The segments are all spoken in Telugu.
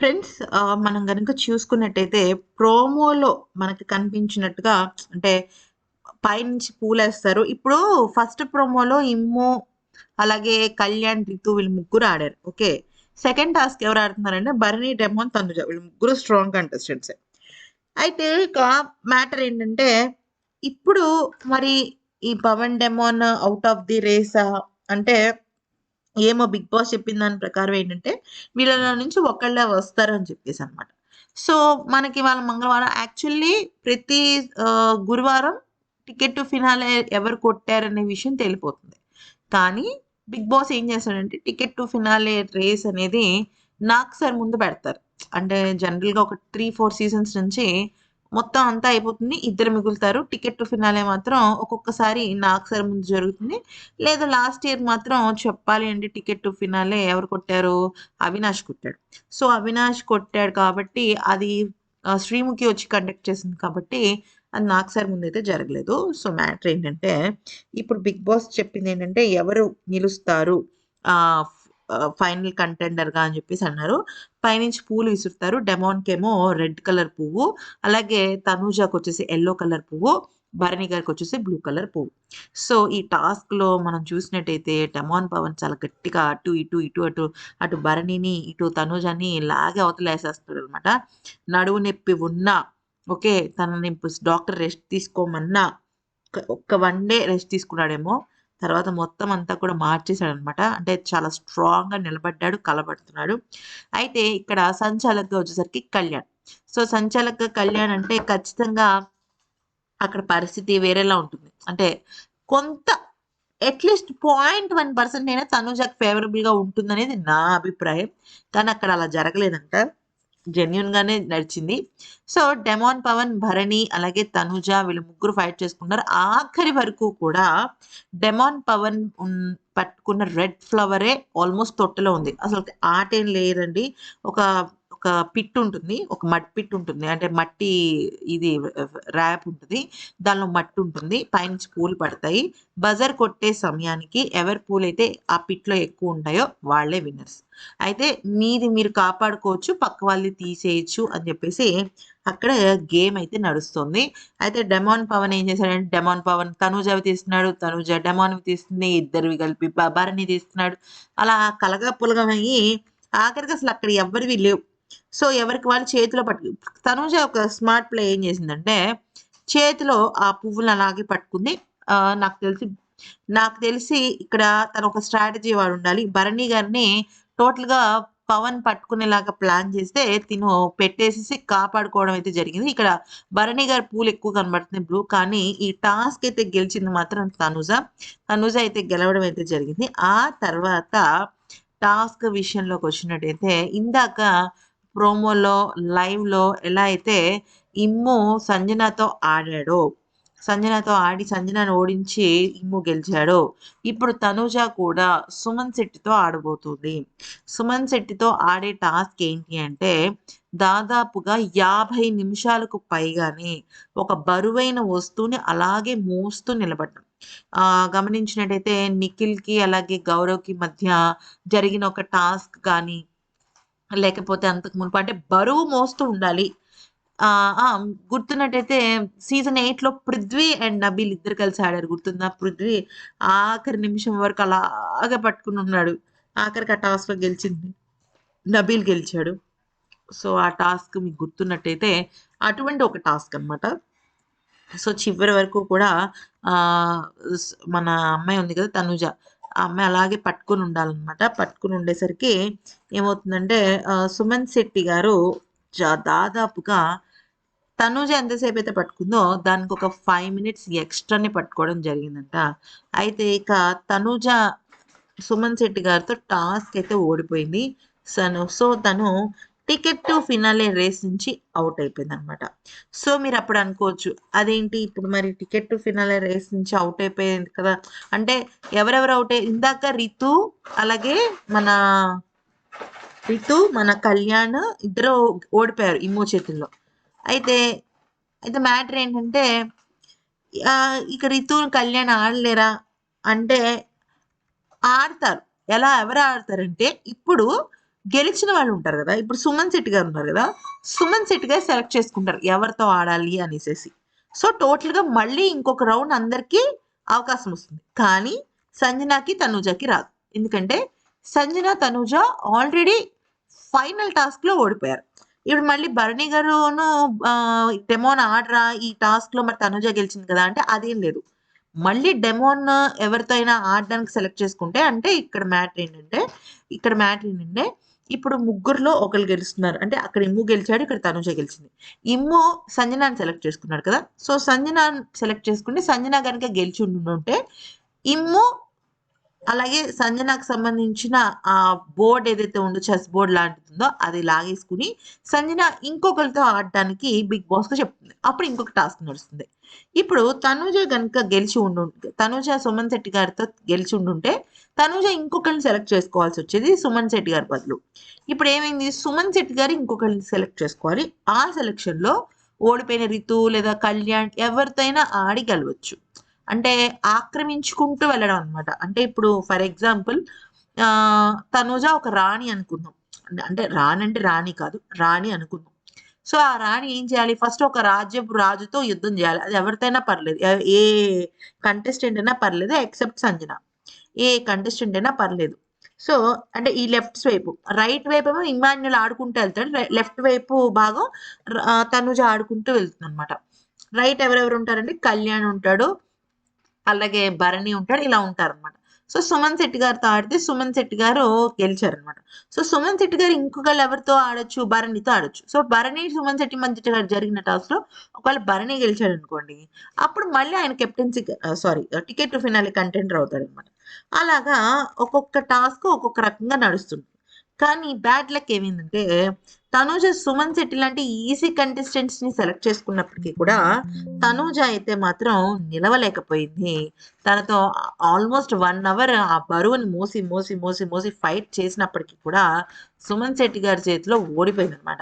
ఫ్రెండ్స్ మనం కనుక చూసుకున్నట్టయితే ప్రోమోలో మనకి కనిపించినట్టుగా అంటే పైనుంచి పూలేస్తారు. ఇప్పుడు ఫస్ట్ ప్రోమోలో ఇమ్ము, అలాగే కళ్యాణ్, రితు వీళ్ళు ముగ్గురు ఆడారు. ఓకే. సెకండ్ టాస్క్ ఎవరు ఆడుతున్నారంటే భరణి, డెమోన్, తనుజ వీళ్ళు ముగ్గురు స్ట్రాంగ్ కంటెస్టెంట్సే. అయితే ఇక మ్యాటర్ ఏంటంటే ఇప్పుడు మరి ఈ Pawan, demon out of the రేసా? అంటే ఏమో బిగ్ బాస్ చెప్పిన దాని ప్రకారం ఏంటంటే వీళ్ళలో నుంచి ఒకళ్ళే వస్తారని చెప్పేసి అనమాట సో, మనకి వాళ్ళ మంగళవారం యాక్చువల్లీ ప్రతి గురువారం టికెట్ టు ఫినాలే ఎవరు కొట్టారనే విషయం తెలిపోతుంది కానీ బిగ్ బాస్ ఏం చేస్తాడంటే టికెట్ టు ఫినాలే రేస్ అనేది నాకు సార్ ముందు పెడతారు. అంటే జనరల్‌గా ఒక 3, 4 సీజన్స్ నుంచి మొత్తం అంతా అయిపోతుంది. ఇద్దరు మిగులుతారు. టికెట్ టు ఫినాలే మాత్రం ఒక్కొక్కసారి నాకు ముందు జరుగుతుంది. లేదా లాస్ట్ ఇయర్ మాత్రం చెప్పాలి అంటే టికెట్ టు ఫినాలే ఎవరు కొట్టారు? అవినాష్ కొట్టాడు. సో, అవినాష్ కొట్టాడు కాబట్టి అది శ్రీముఖి వచ్చి కండక్ట్ చేసింది కాబట్టి అది నాకు సార్ ముందైతే జరగలేదు. సో, మ్యాటర్ ఏంటంటే ఇప్పుడు బిగ్ బాస్ చెప్పింది ఏంటంటే ఎవరు నిలుస్తారు ఫైనల్ కంటెండర్‌గా అని చెప్పేసి అన్నారు. పైనుంచి పూలు విసురుతారు. డెమోన్‌కేమో రెడ్ కలర్ పువ్వు, అలాగే తనూజాకొచ్చేసి ఎల్లో కలర్ పువ్వు, భరణి గారికి వచ్చేసి బ్లూ కలర్ పువ్వు. సో, ఈ టాస్క్‌లో మనం చూసినట్టయితే డెమోన్ పవన్ చాలా గట్టిగా అటు, ఇటు, ఇటు, అటు, అటు భరణిని, ఇటు తనుజాని లాగే అవతలేసేస్తాడు అనమాట నడుము నొప్పి ఉన్నా ఓకే. తనని డాక్టర్ రెస్ట్ తీసుకోమన్నా ఒక ఒక్క వన్ డే రెస్ట్ తీసుకున్నాడేమో. తర్వాత మొత్తం అంతా కూడా మార్చేసాడనమాట. అంటే చాలా స్ట్రాంగ్‌గా నిలబడ్డాడు. కలబడుతున్నాడు. అయితే ఇక్కడ సంచాలక్‌గా వచ్చేసరికి కళ్యాణ్. సో, సంచాలక్‌గా కళ్యాణ్ అంటే ఖచ్చితంగా అక్కడ పరిస్థితి వేరేలా ఉంటుంది. అంటే కొంత అట్‌లీస్ట్ 0.1% అయినా తనూజకి ఫేవరబుల్‌గా ఉంటుందనేది నా అభిప్రాయం. కానీ అక్కడ అలా జరగలేదంట. జెన్యున్గానే నడిచింది. సో, డెమాన్ పవన్, భరణి అలాగే తనుజ వీళ్ళు ముగ్గురు ఫైట్ చేసుకున్నారు. ఆఖరి వరకు కూడా డెమాన్ పవన్ ఉన్ పట్టుకున్న రెడ్ ఫ్లవరే ఆల్మోస్ట్ తొట్టలో ఉంది. అసలు ఆటేం లేదండి. ఒక ఒక పిట్ ఉంటుంది. ఒక మడ్ పిట్ ఉంటుంది. అంటే మట్టి ఇది ర్యాప్ ఉంటుంది దానిలో మట్టి ఉంటుంది. పైనుంచి పూలు పడతాయి. బజర్ కొట్టే సమయానికి ఎవరి పూలు అయితే ఆ పిట్‌లో ఎక్కువ ఉంటాయో వాళ్ళే విన్నర్స్. అయితే మీది మీరు కాపాడుకోవచ్చు. పక్క వాళ్ళది తీసేయొచ్చు అని చెప్పేసి అక్కడ గేమ్ అయితే నడుస్తుంది. అయితే డెమాన్ పవన్ ఏం చేశాడంటే డెమాన్ పవన్ తనుజవి తీస్తున్నాడు. తనుజ డెమోన్‌వి తీస్తుంది. ఇద్దరివి కలిపి భ భరణి తీస్తున్నాడు. అలా కలగా అయ్యి ఆఖరికి అసలు అక్కడ ఎవ్వరివి లేవు. సో, ఎవరికి వాళ్ళు చేతిలో పట్టు తనుజ ఒక స్మార్ట్ ప్లే ఏం చేసిందంటే చేతిలో ఆ పువ్వులు అలాగే పట్టుకుంది. నాకు తెలిసి నాకు తెలిసి ఇక్కడ తను ఒక స్ట్రాటజీ వాడు ఉండాలి భరణి గారిని టోటల్‌గా పవన్ పట్టుకునేలాగా ప్లాన్ చేస్తే తిను పెట్టేసేసి కాపాడుకోవడం అయితే జరిగింది. ఇక్కడ భరణి గారి పూలు ఎక్కువ కనబడుతున్నాయి బ్లూ. కానీ ఈ టాస్క్ అయితే గెలిచింది మాత్రం తనుజ తనుజ అయితే గెలవడం అయితే జరిగింది. ఆ తర్వాత టాస్క్ విషయంలోకి వచ్చినట్టయితే ఇందాక ప్రోమోలో, లైవ్‌లో ఎలా అయితే ఇమ్ము సంజనతో ఆడాడో, సంజనతో ఆడి సంజనను ఓడించి ఇమ్ము గెలిచాడు ఇప్పుడు తనూజ కూడా సుమన్ శెట్టితో ఆడబోతుంది. సుమన్ శెట్టితో ఆడే టాస్క్ ఏంటి అంటే దాదాపుగా 50 నిమిషాలకు పైగానే ఒక బరువైన వస్తువుని అలాగే మోస్తూ నిలబడటం ఆహ్, గమనించినట్టయితే నిఖిల్‌కి అలాగే గౌరవ్‌కి మధ్య జరిగిన ఒక టాస్క్ కానీ లేకపోతే అంతకు మునుపు అంటే బరువు మోస్తూ ఉండాలి. ఆ! గుర్తున్నట్టయితే సీజన్ ఎయిట్లో పృథ్వీ అండ్ నబీల్ ఇద్దరు కలిసి ఆడారు గుర్తుందా? పృథ్వీ ఆఖరి నిమిషం వరకు అలాగా పట్టుకుని ఉన్నాడు ఆఖరికి ఆ టాస్క్‌లో గెలిచింది నబీల్ గెలిచాడు. సో, ఆ టాస్క్ మీకు గుర్తున్నట్టయితే అటువంటి ఒక టాస్క్ అనమాట. సో, చివరి వరకు కూడా మన అమ్మాయి ఉంది కదా! తనుజ ఆ అమ్మాయి అలాగే పట్టుకుని ఉండాలన్నమాట పట్టుకుని ఉండేసరికి ఏమవుతుందంటే సుమన్ శెట్టి గారు జ దాదాపుగా తనూజ అయితే పట్టుకుందో దానికి ఒక ఫైవ్ మినిట్స్ ఎక్స్ట్రాని పట్టుకోవడం జరిగిందంట. అయితే ఇక తనూజ సుమన్ శెట్టి గారితో టాస్క్ అయితే ఓడిపోయింది. సను సో, తను టికెట్ టు ఫినాలే రేస్ నుంచి అవుట్ అయిపోయింది అనమాట సో, మీరు అప్పుడు అనుకోవచ్చు అదేంటి ఇప్పుడు మరి టికెట్ టు ఫినాలే రేస్ నుంచి అవుట్ అయిపోయింది కదా! అంటే ఎవరెవరు అవుట్ అయ్యి ఇందాక రితు అలాగే మన రితు, మన కళ్యాణ్ ఇద్దరు ఓడిపోయారు ఇమ్మో చేతుల్లో. అయితే, అయితే మ్యాటర్ ఏంటంటే ఇక రితు, కళ్యాణ్ ఆడలేరా? అంటే ఆడతారు. ఎలా ఎవరు ఆడతారంటే ఇప్పుడు గెలిచిన వాళ్ళు ఉంటారు కదా. ఇప్పుడు సుమన్ శెట్టి గారు ఉన్నారు కదా. సుమన్ శెట్టి గారు సెలెక్ట్ చేసుకుంటారు. ఎవరితో ఆడాలి అనేసి సో టోటల్గా మళ్ళీ ఇంకొక రౌండ్ అందరికీ అవకాశం వస్తుంది. కానీ సంజనాకి తనూజకి రాదు. ఎందుకంటే సంజన తనూజ ఆల్రెడీ ఫైనల్ టాస్క్లో ఓడిపోయారు. ఇప్పుడు మళ్ళీ భరణి గారును డెమోన్ ఆడరా ఈ టాస్క్లో మరి తనుజ గెలిచింది కదా అంటే అదేం లేదు. మళ్ళీ డెమోన్ ఎవరితో అయినా ఆడడానికి సెలెక్ట్ చేసుకుంటే అంటే ఇక్కడ మ్యాటర్ ఏంటంటే ఇక్కడ మ్యాటర్ ఏంటంటే ఇప్పుడు ముగ్గురులో ఒకరు గెలుస్తున్నారు. అంటే అక్కడ ఇమ్ము గెలిచాడు ఇక్కడ తనుజ గెలిచింది. ఇమ్ము సంజనాన్ని సెలెక్ట్ చేసుకున్నాడు కదా. సో సంజన సెలెక్ట్ చేసుకుంటే సంజన కనుక గెలిచి ఉంటే ఇమ్ము అలాగే సంజనకు సంబంధించిన ఆ బోర్డ్ ఏదైతే ఉందో చెస్ బోర్డ్ లాంటిది ఉందో అది లాగేసుకుని సంజన ఇంకొకరితో ఆడటానికి బిగ్ బాస్కు చెప్తుంది. అప్పుడు ఇంకొక టాస్క్ నడుస్తుంది. ఇప్పుడు తనుజ గనుక గెలిచి ఉండు తనుజ సుమన్ శెట్టి గారితో గెలిచి ఉండుంటే తనుజ ఇంకొకరిని సెలెక్ట్ చేసుకోవాల్సి వచ్చేది సుమన్ శెట్టి గారి బదులు. ఇప్పుడు ఏమైంది? సుమన్ శెట్టి గారు ఇంకొకరిని సెలెక్ట్ చేసుకోవాలి. ఆ సెలెక్షన్లో ఓడిపోయిన రితు లేదా కళ్యాణ్ ఎవరితో అయినా ఆడి గెలవచ్చు. అంటే ఆక్రమించుకుంటూ వెళ్ళడం అనమాట అంటే ఇప్పుడు ఫర్ ఎగ్జాంపుల్ తనుజ ఒక రాణి అనుకుందాం. అంటే రాణి అంటే రాణి కాదు రాణి అనుకుందాం. సో ఆ రాణి ఏం చేయాలి? ఫస్ట్ ఒక రాజ్యపు రాజుతో యుద్ధం చేయాలి. అది ఎవరితైనా పర్లేదు. ఏ కంటెస్టెంట్ అయినా పర్లేదు ఎక్సెప్ట్ సంజన. ఏ కంటెస్టెంట్ అయినా పర్లేదు. సో అంటే ఈ లెఫ్ట్ వైపు. రైట్ వైపు ఏమో ఇమాన్యుల్ ఆడుకుంటూ వెళ్తాడు. లెఫ్ట్ వైపు భాగం తనుజ ఆడుకుంటూ వెళ్తుంది అనమాట రైట్ ఎవరెవరు ఉంటారంటే కళ్యాణ్ ఉంటాడు అలాగే భరణి ఉంటాడు ఇలా ఉంటారు అనమాట సో సుమన్ శెట్టి గారితో ఆడితే సుమన్ శెట్టి గారు గెలిచారనమాట సో సుమన్ శెట్టి గారు ఇంకొకళ్ళు ఎవరితో ఆడొచ్చు? భరణితో ఆడొచ్చు. సో భరణి సుమన్ శెట్టి మధ్య గారు జరిగిన టాస్క్లో ఒకవేళ భరణి గెలిచాడు అనుకోండి అప్పుడు మళ్ళీ ఆయన captaincy sorry ticket to finale contender అవుతాడు అనమాట అలాగా ఒక్కొక్క టాస్క్ ఒక్కొక్క రకంగా నడుస్తుంది. కానీ బ్యాడ్ లక్ ఏమైందంటే తనూజ సుమన్ శెట్టి లాంటి ఈజీ కంటెస్టెంట్స్ని సెలెక్ట్ చేసుకున్నప్పటికీ కూడా తనూజ అయితే మాత్రం నిలవలేకపోయింది. తనతో ఆల్మోస్ట్ వన్ అవర్ ఆ బరువుని మోసి మోసి మోసి మోసి ఫైట్ చేసినప్పటికీ కూడా సుమన్ శెట్టి గారి చేతిలో ఓడిపోయింది అనమాట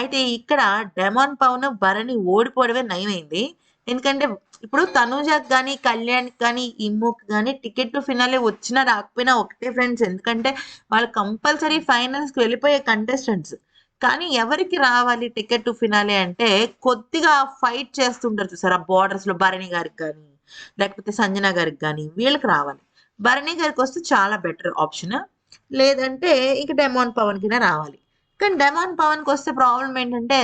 అయితే ఇక్కడ డెమాన్ పవన్ భరణి ఓడిపోవడమే నయమైంది. ఎందుకంటే ఇప్పుడు తనూజకి కానీ కళ్యాణ్ కానీ ఇమ్ముక్ కానీ టికెట్ టు ఫినాలే వచ్చినా రాకపోయినా ఒకటే ఫ్రెండ్స్. ఎందుకంటే వాళ్ళు కంపల్సరీ ఫైనల్స్కి వెళ్ళిపోయే కంటెస్టెంట్స్. కానీ ఎవరికి రావాలి టికెట్ టు ఫినాలే అంటే కొద్దిగా ఫైట్ చేస్తుంటారు చూసారా? ఆ బార్డర్స్లో భరణి గారికి కానీ లేకపోతే సంజన గారికి కానీ వీళ్ళకి రావాలి. భరణి గారికి వస్తే చాలా బెటర్ ఆప్షన్. లేదంటే ఇక డెమాన్ పవన్ కినా రావాలి. కానీ డెమాన్ పవన్కి వస్తే ప్రాబ్లం ఏంటంటే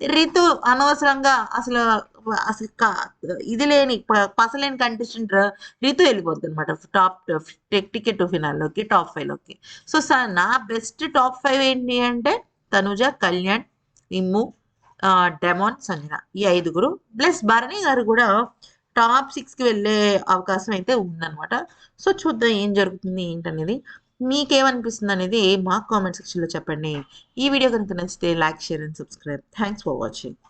రితు అనవసరంగా అసలు అసలు ఇది లేని పసలేని కంటెస్టెంట్ రితు వెళ్ళిపోద్ది అనమాట టాప్ టికెట్ ఫినాల్లోకి టాప్ ఫైవ్లోకి సో సార్ నా బెస్ట్ టాప్ ఫైవ్ ఏంటి అంటే తనుజ కళ్యాణ్ ఇమ్ము డెమోన్ డెమాన్ సంజన. ఈ ఐదుగురు ప్లస్ భరణి గారు కూడా టాప్ సిక్స్కి వెళ్ళే అవకాశం అయితే ఉందన్నమాట. సో చూద్దాం ఏం జరుగుతుంది ఏంటనేది. మీకేమనిపిస్తుంది అనేది మా కామెంట్ సెక్షన్లో చెప్పండి. ఈ వీడియో కనుక నచ్చితే like share and subscribe thanks for watching